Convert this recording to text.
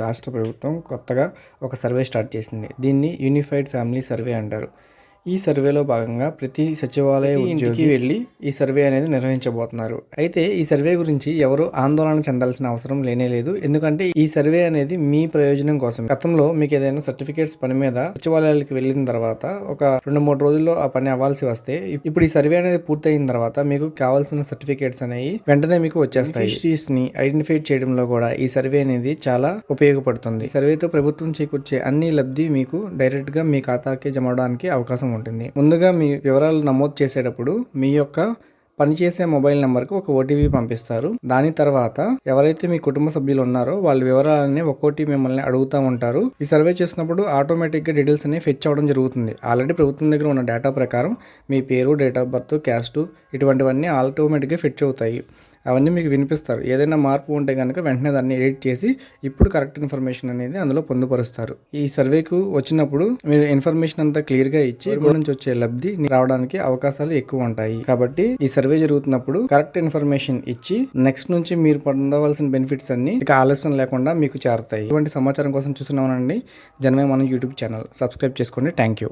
రాష్ట్ర ప్రభుత్వం కొత్తగా ఒక సర్వే స్టార్ట్ చేసింది. దీన్ని యూనిఫైడ్ ఫ్యామిలీ సర్వే అంటారు. ఈ సర్వేలో భాగంగా ప్రతి సచివాలయ ఇంటికి వెళ్ళి ఈ సర్వే అనేది నిర్వహించబోతున్నారు. అయితే ఈ సర్వే గురించి ఎవరు ఆందోళన చెందాల్సిన అవసరం లేనే లేదు. ఎందుకంటే ఈ సర్వే అనేది మీ ప్రయోజనం కోసం గతంలో మీకు ఏదైనా సర్టిఫికేట్స్ పని మీద సచివాలయాలకు వెళ్ళిన తర్వాత ఒక రెండు మూడు రోజుల్లో ఆ పని అవ్వాల్సి వస్తే ఇప్పుడు ఈ సర్వే అనేది పూర్తయిన తర్వాత మీకు కావాల్సిన సర్టిఫికేట్స్ అనేవి వెంటనే మీకు వచ్చేస్తాయి. ని ఐడెంటిఫై చేయడంలో కూడా ఈ సర్వే అనేది చాలా ఉపయోగపడుతుంది. సర్వేతో ప్రభుత్వం చేకూర్చే అన్ని లబ్ధి మీకు డైరెక్ట్గా మీ ఖాతాకి జమ అవడానికి అవకాశం ఉంటుంది. ముందుగా మీ వివరాలు నమోదు చేసేటప్పుడు మీ యొక్క పనిచేసే మొబైల్ నెంబర్కి ఒక ఓటీపీ పంపిస్తారు. దాని తర్వాత ఎవరైతే మీ కుటుంబ సభ్యులు ఉన్నారో వాళ్ళ వివరాలని ఒక్కోటి మిమ్మల్ని అడుగుతూ ఉంటారు. ఈ సర్వే చేసినప్పుడు ఆటోమేటిక్గా డీటెయిల్స్ అనేవి ఫెచ్ అవ్వడం జరుగుతుంది. ఆల్రెడీ ప్రభుత్వం దగ్గర ఉన్న డేటా ప్రకారం మీ పేరు డేట్ ఆఫ్ బర్త్ క్యాస్ట్ ఇటువంటివన్నీ ఆటోమేటిక్గా ఫెచ్ అవుతాయి. అవన్నీ మీకు వినిపిస్తారు. ఏదైనా మార్పు ఉంటే కనుక వెంటనే దాన్ని ఎడిట్ చేసి ఇప్పుడు కరెక్ట్ ఇన్ఫర్మేషన్ అనేది అందులో పొందుపరుస్తారు. ఈ సర్వేకు వచ్చినప్పుడు మీరు ఇన్ఫర్మేషన్ అంతా క్లియర్గా ఇచ్చి గూగుల్ నుంచి వచ్చే లబ్ధి రావడానికి అవకాశాలు ఎక్కువ ఉంటాయి. కాబట్టి ఈ సర్వే జరుగుతున్నప్పుడు కరెక్ట్ ఇన్ఫర్మేషన్ ఇచ్చి నెక్స్ట్ నుంచి మీరు పొందవలసిన బెనిఫిట్స్ అన్ని ఇక ఆలస్యం లేకుండా మీకు చేరతాయి. ఇటువంటి సమాచారం కోసం చూస్తున్నామనండి. జనమే మనం యూట్యూబ్ ఛానల్. సబ్స్క్రైబ్ చేసుకోండి. Thank you.